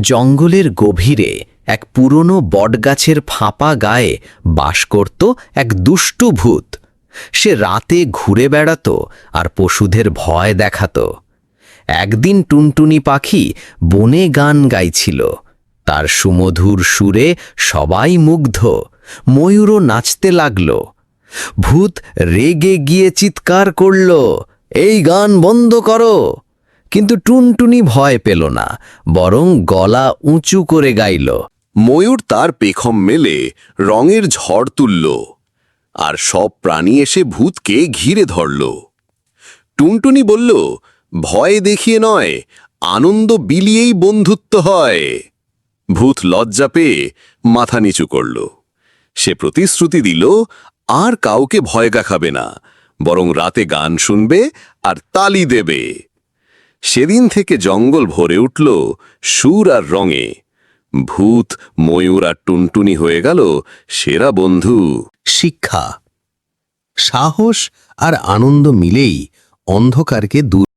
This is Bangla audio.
জঙ্গলের গভীরে এক পুরনো বটগাছের ফাঁপা গায়ে বাস করত এক দুষ্টু ভূত। সে রাতে ঘুরে বেড়াত আর পশুদের ভয় দেখাত। একদিন টুনটুনি পাখি বনে গান গাইছিল। তার সুমধুর সুরে সবাই মুগ্ধ, ময়ূরও নাচতে লাগল। ভূত রেগে গিয়ে চিৎকার করল, এই গান বন্ধ করো! কিন্তু টুনটুনি ভয় পেল না, বরং গলা উঁচু করে গাইল। ময়ূর তার পেখম মেলে রঙের ঝড় তুলল, আর সব প্রাণী এসে ভূতকে ঘিরে ধরল। টুনটুনি বলল, ভয় দেখিয়ে নয়, আনন্দ বিলিয়েই বন্ধুত্ব হয়। ভূত লজ্জা পেয়ে মাথা নিচু করল। সে প্রতিশ্রুতি দিল, আর কাউকে ভয় দেখাবে না, বরং রাতে গান শুনবে আর তালি দেবে। সেদিন থেকে জঙ্গল ভরে উঠল সুর আর রঙে। ভূত, ময়ূর আর টুনটুনি হয়ে গেল সেরা বন্ধু। শিক্ষা, সাহস আর আনন্দ মিলেই অন্ধকারকে দূর